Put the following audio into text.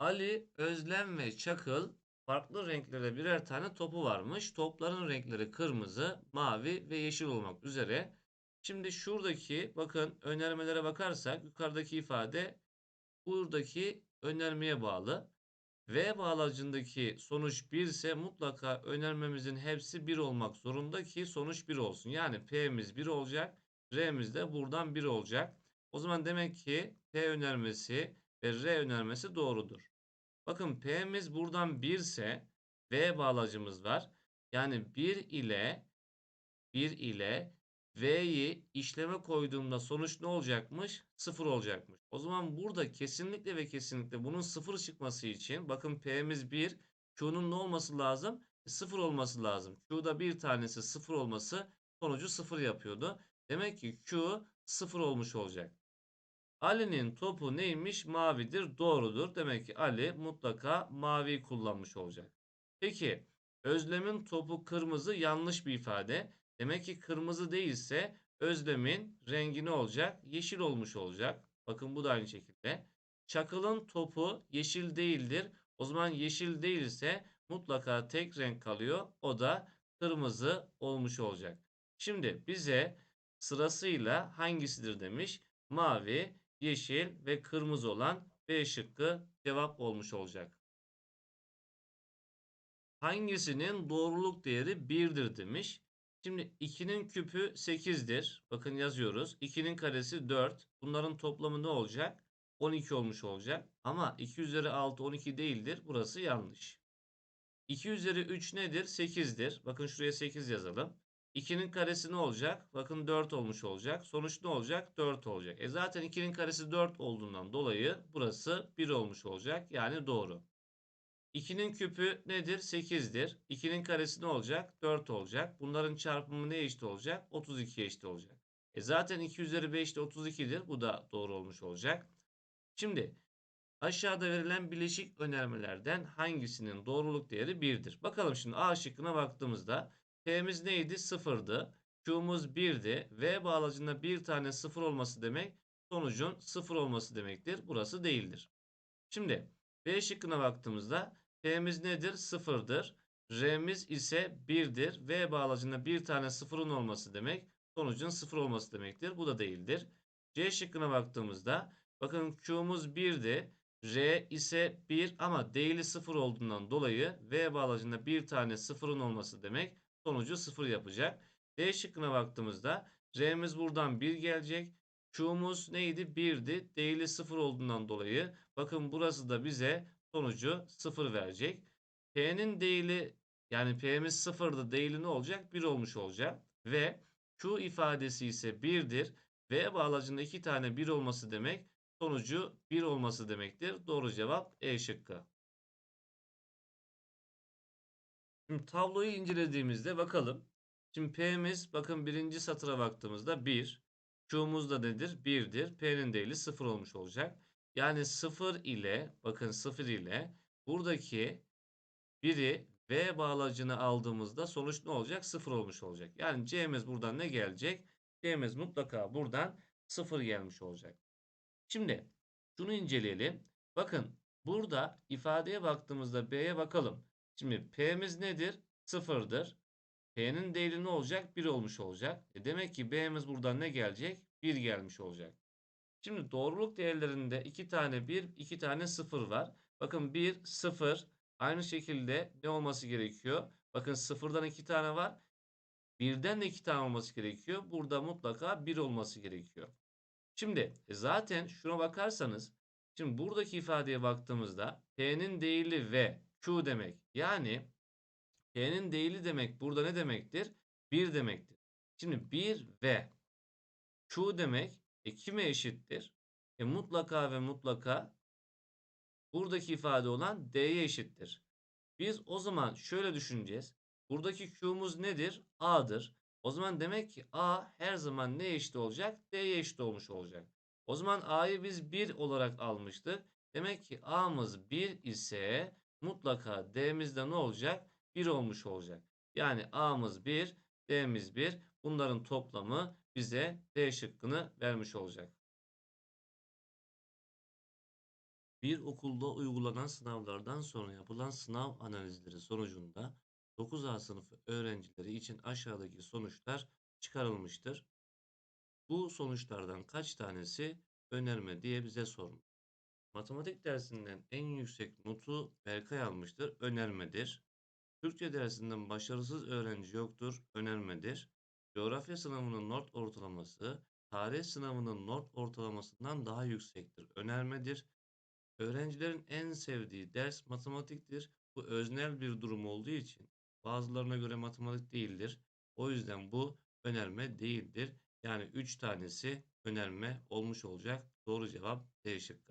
Ali, Özlem ve Çakıl farklı renklere birer tane topu varmış. Topların renkleri kırmızı, mavi ve yeşil olmak üzere. Şimdi şuradaki bakın önermelere bakarsak yukarıdaki ifade buradaki önermeye bağlı. V bağlacındaki sonuç 1 ise mutlaka önermemizin hepsi 1 olmak zorunda ki sonuç 1 olsun. Yani P'miz 1 olacak, R'miz de buradan 1 olacak. O zaman demek ki P önermesi ve R önermesi doğrudur. Bakın P'miz buradan 1 ise V bağlacımız var. Yani 1 ile 1 ile V'yi işleme koyduğumda sonuç ne olacakmış? 0 olacakmış. O zaman burada kesinlikle ve kesinlikle bunun 0 çıkması için bakın P'miz 1, Q'nun ne olması lazım? 0 olması lazım. Q'da bir tanesi 0 olması sonucu 0 yapıyordu. Demek ki Q 0 olmuş olacak. Ali'nin topu neymiş? Mavidir. Doğrudur. Demek ki Ali mutlaka mavi kullanmış olacak. Peki Özlem'in topu kırmızı yanlış bir ifade. Demek ki kırmızı değilse Özlem'in rengi ne olacak? Yeşil olmuş olacak. Bakın bu da aynı şekilde. Çakıl'ın topu yeşil değildir. O zaman yeşil değilse mutlaka tek renk kalıyor. O da kırmızı olmuş olacak. Şimdi bize sırasıyla hangisidir demiş. Mavi, yeşil ve kırmızı olan B şıkkı cevap olmuş olacak. Hangisinin doğruluk değeri 1'dir demiş. Şimdi 2'nin küpü 8'dir. Bakın yazıyoruz. 2'nin karesi 4. Bunların toplamı ne olacak? 12 olmuş olacak. Ama 2 üzeri 6 12 değildir. Burası yanlış. 2 üzeri 3 nedir? 8'dir. Bakın şuraya 8 yazalım. 2'nin karesi ne olacak? Bakın 4 olmuş olacak. Sonuç ne olacak? 4 olacak. E zaten 2'nin karesi 4 olduğundan dolayı burası 1 olmuş olacak. Yani doğru. 2'nin küpü nedir? 8'dir. 2'nin karesi ne olacak? 4 olacak. Bunların çarpımı ne eşit olacak? 32 eşit olacak. E zaten 2 üzeri 5 de 32'dir. Bu da doğru olmuş olacak. Şimdi aşağıda verilen bileşik önermelerden hangisinin doğruluk değeri 1'dir? Bakalım şimdi A şıkkına baktığımızda P'miz neydi? 0'dı. Q'muz 1'di. V bağlacında bir tane 0 olması demek sonucun 0 olması demektir. Burası değildir. Şimdi B şıkkına baktığımızda P'miz nedir? 0'dır. R'miz ise 1'dir. V bağlacında bir tane 0'ın olması demek sonucun 0 olması demektir. Bu da değildir. C şıkkına baktığımızda bakın Q'muz 1'di. R ise 1 ama değili 0 olduğundan dolayı V bağlacında bir tane 0'ın olması demek sonucu 0 yapacak. D şıkkına baktığımızda R'miz buradan 1 gelecek. Q'muz neydi? 1'di. Değili 0 olduğundan dolayı bakın burası da bize sonucu 0 verecek. P'nin değili yani P'miz 0'dı. Değili ne olacak? 1 olmuş olacak. Ve Q ifadesi ise 1'dir. V bağlacında 2 tane 1 olması demek sonucu 1 olması demektir. Doğru cevap E şıkkı. Şimdi tabloyu incelediğimizde bakalım. Şimdi P'miz bakın birinci satıra baktığımızda 1. Q'muz da nedir? 1'dir. P'nin değili 0 olmuş olacak. Yani 0 ile bakın 0 ile buradaki 1'i V bağlacını aldığımızda sonuç ne olacak? 0 olmuş olacak. Yani C'miz buradan ne gelecek? C'miz mutlaka buradan 0 gelmiş olacak. Şimdi şunu inceleyelim. Bakın burada ifadeye baktığımızda B'ye bakalım. Şimdi P'miz nedir? 0'dır. P'nin değeri ne olacak? 1 olmuş olacak. E demek ki B'miz buradan ne gelecek? 1 gelmiş olacak. Şimdi doğruluk değerlerinde 2 tane 1, 2 tane 0 var. Bakın 1, 0. Aynı şekilde ne olması gerekiyor? Bakın 0'dan 2 tane var. 1'den de 2 tane olması gerekiyor. Burada mutlaka 1 olması gerekiyor. Şimdi e, zaten şuna bakarsanız şimdi buradaki ifadeye baktığımızda P'nin değili V Q demek. Yani P'nin değili demek burada ne demektir? 1 demektir. Şimdi 1 ve Q demek e, kime eşittir? E, mutlaka ve mutlaka buradaki ifade olan D'ye eşittir. Biz o zaman şöyle düşüneceğiz. Buradaki Q'muz nedir? A'dır. O zaman demek ki A her zaman ne eşit olacak? D'ye eşit olmuş olacak. O zaman A'yı biz 1 olarak almıştık. Demek ki A'mız 1 ise mutlaka D'miz de ne olacak? 1 olmuş olacak. Yani A'mız 1, D'miz 1. Bunların toplamı bize D şıkkını vermiş olacak. Bir okulda uygulanan sınavlardan sonra yapılan sınav analizleri sonucunda 9A sınıfı öğrencileri için aşağıdaki sonuçlar çıkarılmıştır. Bu sonuçlardan kaç tanesi önerme diye bize sormuş. Matematik dersinden en yüksek notu Berkay almıştır. Önermedir. Türkçe dersinden başarısız öğrenci yoktur. Önermedir. Coğrafya sınavının not ortalaması tarih sınavının not ortalamasından daha yüksektir. Önermedir. Öğrencilerin en sevdiği ders matematiktir. Bu öznel bir durum olduğu için bazılarına göre matematik değildir. O yüzden bu önerme değildir. Yani 3 tanesi önerme olmuş olacak. Doğru cevap D şıkkı.